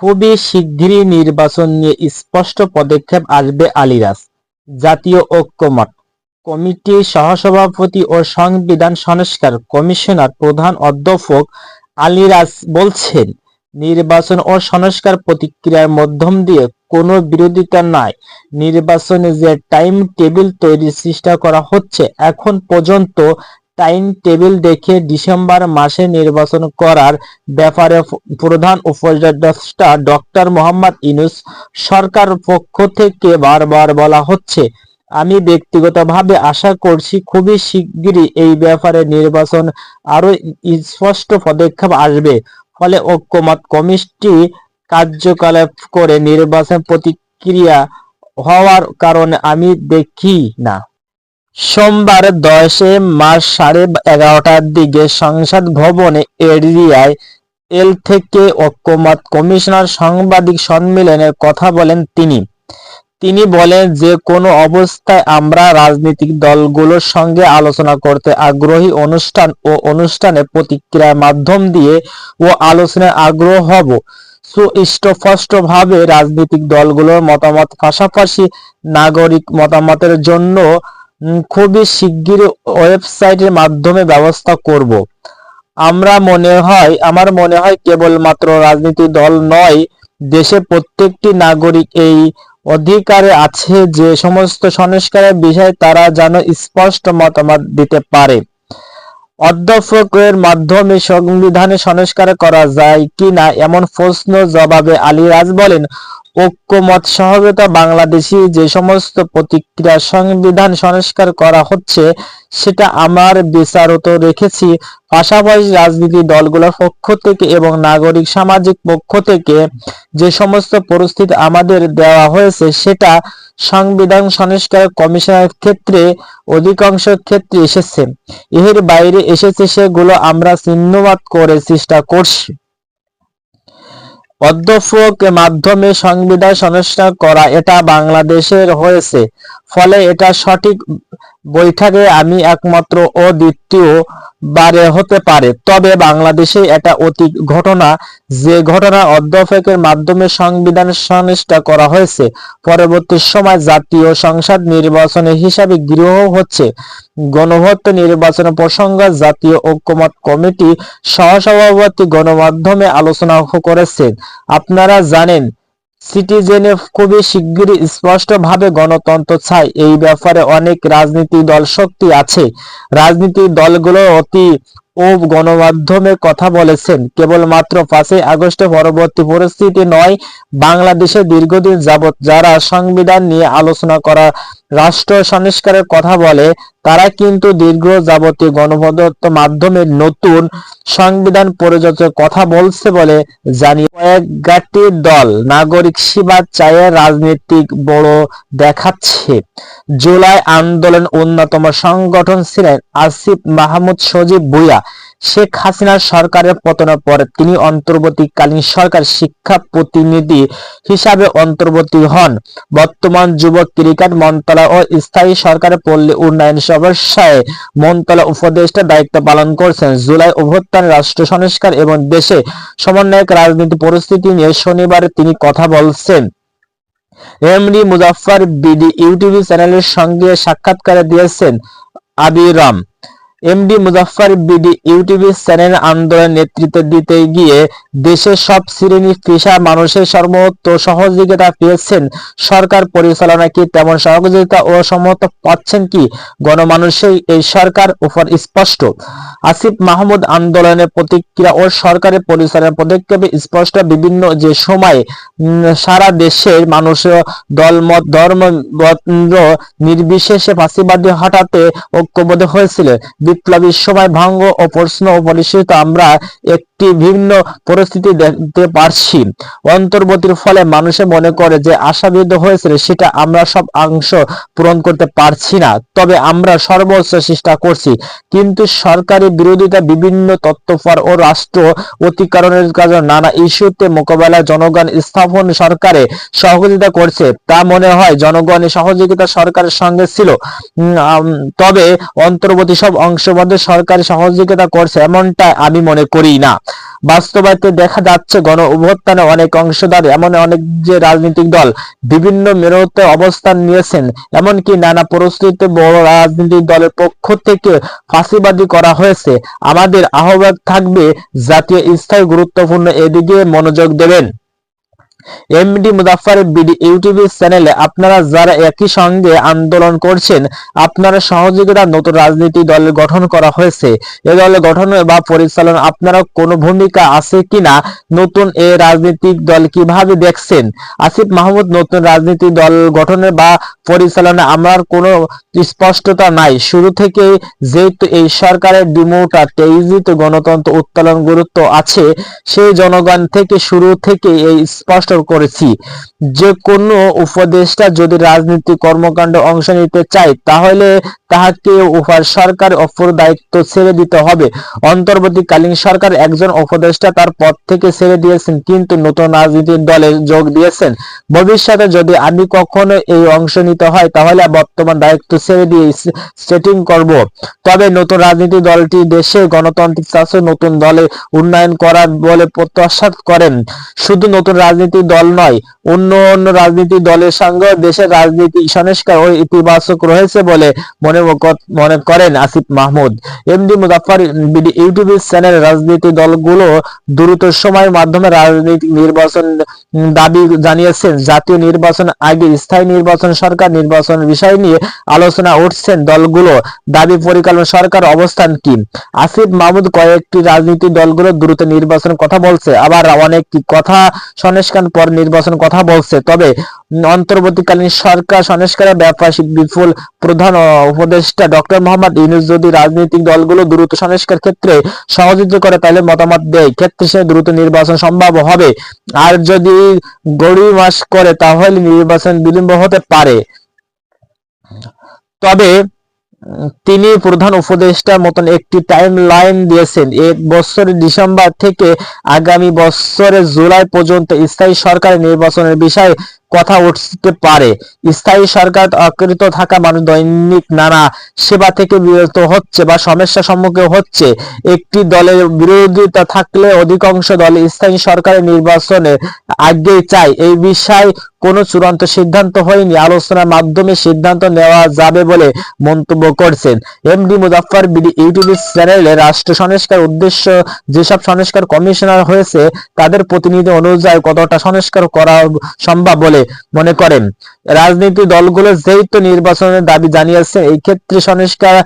খুবই শিগগিরই নির্বাচন নিয়ে স্পষ্ট পদক্ষেপ আসবে আলিরাজ। জাতীয় ঐক্যমত। কমিটির সহসভাপতি ও সংবিধান সংস্কার কমিশনার প্রধান অধ্যাপক আলিরাজ বলছেন, নির্বাচন ও সংস্কার প্রতিক্রিয়ার মাধ্যম দিয়ে কোনো বিরোধিতা নাই। নির্বাচনে যে টাইম টেবিল তৈরির চেষ্টা করা হচ্ছে এখন পর্যন্ত টাইম টেবিল দেখে ডিসেম্বর মাসে নির্বাচন করার ব্যাপারে প্রধান উপদেষ্টা ডক্টর মোহাম্মদ ইউনূস সরকার পক্ষ থেকে বারবার বলা হচ্ছে। আমি ব্যক্তিগতভাবে আশা করছি খুবই শিগগিরই এই ব্যাপারে নির্বাচন আরও স্পষ্ট পদক্ষেপ আসবে। ফলে ঐক্যমত কমিটি কার্যকলাপ করে নির্বাচন প্রতিক্রিয়া হওয়ার কারণে আমি দেখি না। সোমবার দশে মার্চ সাড়ে এগারোটার দিকে সংসদ ভবনে এরিয়ায় এল থেকে ঐক্যমত কমিশনার সাংবাদিক সম্মেলনে কথা বলেন তিনি। তিনি বলেন যে, কোনো অবস্থায় আমরা রাজনৈতিক দলগুলোর সঙ্গে আলোচনা করতে আগ্রহী অনুষ্ঠান ও অনুষ্ঠানে প্রতিক্রিয়ার মাধ্যম দিয়ে ও আলোচনায় আগ্রহ হব। সুস্পষ্টভাবে রাজনৈতিক দলগুলোর মতামত পাশাপাশি নাগরিক মতামতের জন্য খুবই শিগগিরই ওয়েবসাইটের মাধ্যমে ব্যবস্থা করব। আমরা মনে হয়, আমার মনে হয় কেবলমাত্র রাজনৈতিক দল নয়, দেশে প্রত্যেকটি নাগরিক এই অধিকারে আছে যে সমস্ত সংস্কারের বিষয়ে তারা যেন স্পষ্ট মতামত দিতে পারে। অধ্যাপকের মাধ্যমে সংবিধানে সংস্কার করা যায় কিনা এমন প্রশ্ন জবাবে আলী রাজ বলেন ঐক্যমত সহযোগিতা বাংলাদেশি যে সমস্ত প্রতিক্রিয়া সংবিধান সংস্কার করা হচ্ছে, সেটা আমার বিচারত রেখেছি। পাশাপাশি রাজনীতি দলগুলোর পক্ষ থেকে এবং নাগরিক সামাজিক পক্ষ থেকে যে সমস্ত পরিস্থিতি আমাদের দেওয়া হয়েছে, সেটা সংবিধান সংস্কার কমিশনের ক্ষেত্রে অধিকাংশ ক্ষেত্রে এসেছে। এর বাইরে এসেছে সেগুলো আমরা চিহ্নবাদ করে চেষ্টা করছি। অধ্যাপক মাধ্যমে সংবিধান সংস্কার করা এটা বাংলাদেশের হয়েছে। ফলে এটা সঠিক বৈঠকে আমি একমাত্র ও দ্বিতীয় বারে হতে পারে। তবে বাংলাদেশে এটা অতি ঘটনা, যে ঘটনা অধ্যাপকের মাধ্যমে সংবিধান সংস্কার করা হয়েছে। পরবর্তী সময় জাতীয় সংসদ নির্বাচনে হিসাবে গৃহ হচ্ছে। গণভোট নির্বাচন প্রসঙ্গ জাতীয় ঐক্যমত কমিটি সহসভাপতি গণমাধ্যমে আলোচনা করেছেন। আপনারা জানেন সিটিজেনে খুবই শিগগিরই স্পষ্টভাবে গণতন্ত্র চায় এই ব্যাপারে অনেক রাজনীতি দল শক্তি আছে। রাজনীতির দলগুলো অতি ও গণমাধ্যমে কথা বলেছেন। কেবলমাত্র পাঁচই আগস্টে পরবর্তী পরিস্থিতি নয়, বাংলাদেশে দীর্ঘদিন যাবৎ যারা সংবিধান নিয়ে আলোচনা করা রাষ্ট্র সংস্কারের কথা বলে, তারা কিন্তু দীর্ঘ যাবতীয় গণপদত্ব মাধ্যমে নতুন সংবিধান পরিচর্যার কথা বলছে বলে জানিয়ে কয়েকটি দল নাগরিক সেবা চায় রাজনৈতিক বড় দেখাচ্ছে। জুলাই আন্দোলন অন্যতম সংগঠন ছিলেন আসিফ মাহমুদ সজীব ভুইয়া। শেখ হাসিনার সরকারের পতনের পরে তিনি অন্তর্বর্তীকালীন সরকার শিক্ষা প্রতিনিধি হিসাবে অন্তর্বর্তী হন। বর্তমান যুব ক্রিকেট মন্ত্রণালয় ও স্থায়ী সরকারের পল্লী উন্নয়ন সমস্যায় মন্ত্রণালয় উপদেষ্টা দায়িত্ব পালন করছেন। জুলাই অভ্যুত্থান রাষ্ট্র সংস্কার এবং দেশে সমন্বয়ক রাজনীতি পরিস্থিতি নিয়ে শনিবার তিনি কথা বলছেন। এমডি মুজাফফর বিডি ইউটিউব চ্যানেলের সঙ্গে সাক্ষাৎকারে দিয়েছেন আবিরাম MD Muzaffar BD YouTube channel আন্দোলন নেতৃত্ব দিতে গিয়ে দেশের সব শ্রেণি পেশা মানুষের সর্বোচ্চ সহযোগিতা পেয়েছেন। সরকার পরিচালনা কি তেমন সহযোগিতা ও সম্মত পাচ্ছেন কি? গণমানুষের এই সরকার উপর স্পষ্ট। আসিফ মাহমুদ আন্দোলনের প্রতিক্রিয়া ও সরকারের পরিচালনার পদক্ষেপে স্পষ্ট। বিভিন্ন যে সময়ে সারা দেশের মানুষ দলমত ধর্ম নির্বিশেষে ফাঁসিবাদী হটাতে ঐক্যবদ্ধ হয়েছিল। বিপ্লবী সময় ভঙ্গ ও প্রশ্ন ও আমরা একটি ভিন্ন পরিস্থিতি দেখতে পারছি। অন্তর্বর্তীর ফলে মানুষে মনে করে যে আশাবিদ্ধ হয়েছিল সেটা আমরা সব অংশ পূরণ করতে পারছি না। তবে আমরা সর্বোচ্চ চেষ্টা করছি। কিন্তু সরকারি বিরোধিতা, বিভিন্ন তত্ত্বপর ও রাষ্ট্র অতিকরণের কাজে নানা ইস্যুতে মোকাবেলা জনগণ স্থাপন সরকারে সহযোগিতা করছে। তা মনে হয় জনগণের সহযোগিতা সরকারের সঙ্গে ছিল। তবে অন্তর্বর্তী সব অংশ মধ্যে সরকারি সহযোগিতা করছে এমনটা আমি মনে করি না। বাস্তবায়িত দেখা যাচ্ছে গণ অভ্যুত্থানে অনেক অংশদার এমন অনেক যে রাজনৈতিক দল বিভিন্ন মেরুতে অবস্থান নিয়েছেন, এমনকি নানা পরিস্থিতিতে বড় রাজনৈতিক দলের পক্ষ থেকে ফাঁসিবাদী করা হয়েছে। আমাদের আহ্বান থাকবে জাতীয় স্থায়ী গুরুত্বপূর্ণ এদিকে মনোযোগ দেবেন। এমডি মুজাফফর বিডি ইউটিউব চ্যানেলে আপনারা যারা একই সঙ্গে আন্দোলন করছেন, আপনারা সহযোগিতা নতুন রাজনৈতিক দলের গঠন করা হয়েছে। এ দলের গঠন বা পরিচালনা আপনারা কোনো ভূমিকা আছে কিনা, নতুন এ রাজনৈতিক দল কীভাবে দেখছেন? আসিফ মাহমুদ, নতুন রাজনৈতিক দল গঠনে বা পরিচালনা আমার কোনো স্পষ্টতা নাই। শুরু থেকে যেহেতু এই সরকারের ডিমোটা তেইজিত গণতন্ত্র উত্তোলন গুরুত্ব আছে, সেই জনগণ থেকে শুরু থেকে এই স্পষ্ট করেছি। যে কোনো উপদেষ্টা যদি রাজনীতি কর্মকাণ্ড অংশ নিতে চায়, তাহলে তাহাকে উহার সরকার অপর দায়িত্ব ছেড়ে দিতে হবে। অন্তর্বর্তীকালীন সরকার একজন উপদেষ্টা তার পদ থেকে ছেড়ে দিয়েছেন, কিন্তু নতুন রাজনীতির দলে যোগ দিয়েছেন। ভবিষ্যতে যদি আমি কখনো এই অংশ নিতে হয়, তাহলে বর্তমান দায়িত্ব ছেড়ে দিয়ে সেটিং করব। তবে নতুন রাজনীতি দলটি দেশে গণতান্ত্রিক শাসন, নতুন দলে উন্নয়ন করার বলে প্রত্যাশা করেন। শুধু নতুন রাজনীতি দল নয়, অন্য অন্য রাজনীতি দলের সঙ্গে দেশের রাজনীতি সংস্কার ও ইতিবাচক রয়েছে বলে মনে মনে করেন Asif Mahmud. MD Muzaffar BD YouTube channel রাজনীতি দলগুলো দ্রুত সময়ের মাধ্যমে রাজনৈতিক নির্বাচন দাবি জানিয়েছেন। জাতীয় নির্বাচন আগে স্থায়ী নির্বাচন সরকার নির্বাচন বিষয় নিয়ে আলোচনা উঠছেন দলগুলো। দাবি পরিকল্পনা সরকার অবস্থান কি? আসিফ মাহমুদ কয়েকটি রাজনীতি দলগুলো দ্রুত নির্বাচন কথা বলছে, আবার অনেক কথা সংস্কার পর নির্বাচন কথা বলছে। তবে অন্তর্বর্তীকালীন সরকার সংস্কারের ব্যাপারে বিপুল প্রধান উপদেষ্টা ডক্টর মোহাম্মদ ইউনুস যদি রাজনৈতিক দলগুলো দ্রুত সংস্কার ক্ষেত্রে সহযোগিতা করে, তাহলে মতামত দেয়। ক্ষেত্রে সে দ্রুত নির্বাচন সম্ভব হবে। আর যদি গড়ি মাস করে, তাহলে নির্বাচন বিলম্ব হতে পারে। তবে তিনি প্রধান উপদেষ্টার মতন একটি টাইম লাইন দিয়েছেন। এক বছরের ডিসেম্বর থেকে আগামী বছরের জুলাই পর্যন্ত স্থায়ী সরকারের নির্বাচনের বিষয়ে কথা উঠতে পারে। স্থায়ী সরকার অকৃত থাকা মানুষ দৈনিক নানা সেবা থেকে বিরত হচ্ছে বা সমস্যার সম্মুখীন হচ্ছে। একটি দলের বিরোধিতা থাকলে অধিকাংশ দল স্থায়ী সরকারের নির্বাচনে আগেই চায়। এই বিষয়ে কোনো চূড়ান্ত সিদ্ধান্ত হয়নি। আলোচনার মাধ্যমে সিদ্ধান্ত নেওয়া যাবে বলে মন্তব্য করছেন এমডি মুজাফফর বিডি ইউটিউব চ্যানেলে রাষ্ট্র সংস্কার উদ্দেশ্য যেসব সংস্কার কমিশনার হয়েছে, তাদের প্রতিনিধি অনুযায়ী কতটা সংস্কার করা সম্ভব বলে মনে করেন। রাজনীতি দলগুলো যেহেতু নির্বাচনের দাবি জানিয়েছে, এই ক্ষেত্রে সংস্কার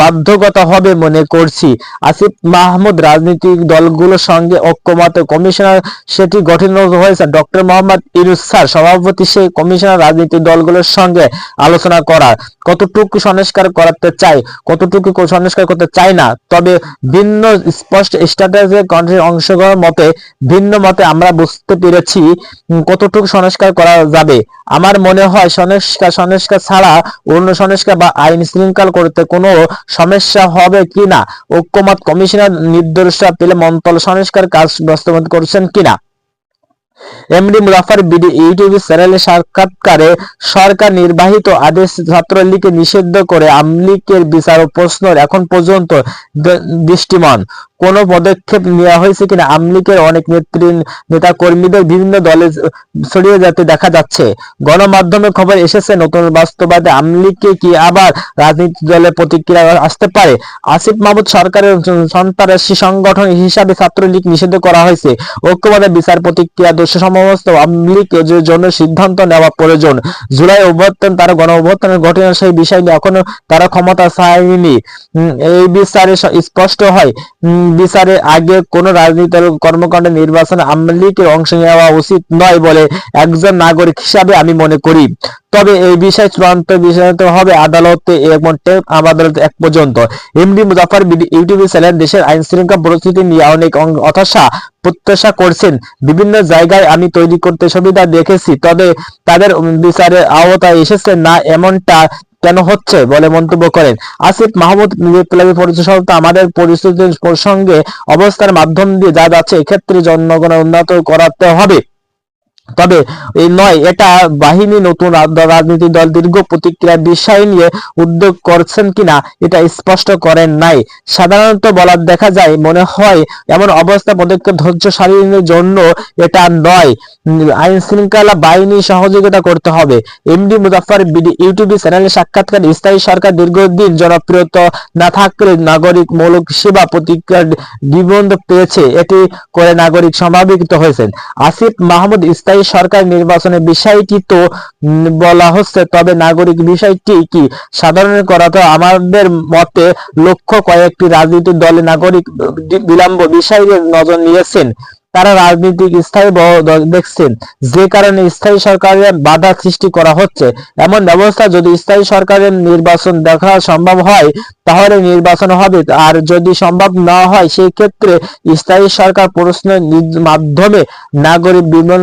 বাধ্যগত হবে মনে করছি। আসিফ মাহমুদ, রাজনৈতিক দলগুলোর সঙ্গে ঐক্যমত কমিশনার, সেটি গঠিত হয়েছে। ডক্টর মোহাম্মদ ইউনুস স্যার সভাপতি সেই কমিশনার রাজনৈতিক দলগুলোর সঙ্গে আলোচনা করার। কতটুকু সংস্কার করাতে চাই, কতটুকু সংস্কার করতে চাই না, তবে ভিন্ন স্পষ্ট স্ট্র্যাটেজি অংশগ্রহণ মতে, ভিন্ন মতে আমরা বুঝতে পেরেছি কতটুকু সংস্কার করা যাবে। আমার মনে হয় সংস্কার সংস্কার ছাড়া অন্য সংস্কার বা আইন শৃঙ্খলা করতে কোনো সমস্যা হবে কিনা, ঐক্যমত কমিশনার নির্দেশনা পেলে মন্তল সংস্কার কাজ বাস্তবায়ন করছেন কিনা। এমডি মুজাফর বিডি ইউটিউব চ্যানেলে সাক্ষাৎকারে সরকার নির্বাহিত আদেশ ছাত্রলীগকে নিষিদ্ধ করে আমলিকের বিচার ও প্রশ্ন এখন পর্যন্ত দৃষ্টিমান। কোন পদক্ষেপ নেওয়া হয়েছে কিনা? আমলিকের অনেক নেত্রী নেতা কর্মীদের বিভিন্ন দলে ছড়িয়ে যেতে দেখা যাচ্ছে। গণমাধ্যমে খবর এসেছে, নতুন বাস্তবাদে আমলিকে কি আবার রাজনীতি দলের প্রতিক্রিয়া আসতে পারে? আসিফ মাহমুদ সরকারের সন্ত্রাসী সংগঠন হিসাবে ছাত্রলীগ নিষিদ্ধ করা হয়েছে। ঐক্যবাদে বিচার প্রতিক্রিয়া দোষ সমস্ত আমলিকের জন্য সিদ্ধান্ত নেওয়া প্রয়োজন। জুলাই অভ্যর্থন তারা গণ অভ্যর্থনের ঘটনা সেই বিষয় নিয়ে এখনও তারা ক্ষমতা চায়নি এই বিচারে স্পষ্ট হয়। বিচারে আগে কোন রাজনৈতিক কর্মকাণ্ড নির্বাচনে আওয়ামী লীগের অংশ নেওয়া উচিত নয় বলে একজন নাগরিক হিসাবে আমি মনে করি। তবে এই বিষয়ে চূড়ান্ত বিষয় হবে আদালতে এবং আদালত এক পর্যন্ত। এমডি মুজাফর ইউটিউব চ্যানেল দেশের আইন শৃঙ্খলা পরিস্থিতি নিয়ে অনেক অথসা প্রত্যাশা করছেন। বিভিন্ন জায়গায় আমি তৈরি করতে সুবিধা দেখেছি, তবে তাদের বিচারের আওতায় এসেছে না এমনটা কেন হচ্ছে বলে মন্তব্য করেন। আসিফ মাহমুদ বিপ্লবী পরিচয় আমাদের পরিস্থিতির প্রসঙ্গে অবস্থার মাধ্যম দিয়ে যা যাচ্ছে, এক্ষেত্রে জনগণের উন্নত করাতে হবে। তবে এই নয়, এটা বাহিনী নতুন রাজনৈতিক দল দীর্ঘ প্রতিক্রিয়া বিষয় নিয়ে উদ্যোগ করছেন কিনা, এটা স্পষ্ট করেন নাই। সাধারণত বলার দেখা যায়, মনে হয় এমন অবস্থা পদক্ষেপ ধৈর্যশালীর জন্য এটা নয়। আইন শৃঙ্খলা বাহিনী সহযোগিতা করতে হবে। এমডি মুজাফফর বিডি ইউটিউব চ্যানেলে সাক্ষাৎকার স্থায়ী সরকার দীর্ঘদিন জনপ্রিয়তা না থাকলে নাগরিক মৌলিক সেবা প্রতিক্রিয়া নিবন্ধ পেয়েছে। এটি করে নাগরিক স্বাভাবিত হয়েছেন। আসিফ মাহমুদ স্থায়ী সরকার নির্বাচনের বিষয়টি তো বলা হচ্ছে, তবে নাগরিক বিষয়টি কি? সাধারণ করা তো আমাদের মতে লক্ষ্য কয়েকটি রাজনৈতিক দলে নাগরিক বিলম্ব বিষয়ে নজর নিয়েছেন। তারা রাজনৈতিক স্থায়ী দেখছেন। যে কারণে স্থায়ী সরকারের বাধা সৃষ্টি করা হচ্ছে। এমন ব্যবস্থা যদি স্থায়ী সরকারের নির্বাচন দেখা সম্ভব হয়, তাহলে নির্বাচন হবে। আর যদি সম্ভব না হয়, সেই ক্ষেত্রে স্থায়ী সরকার প্রশ্নের মাধ্যমে নাগরিক বিমান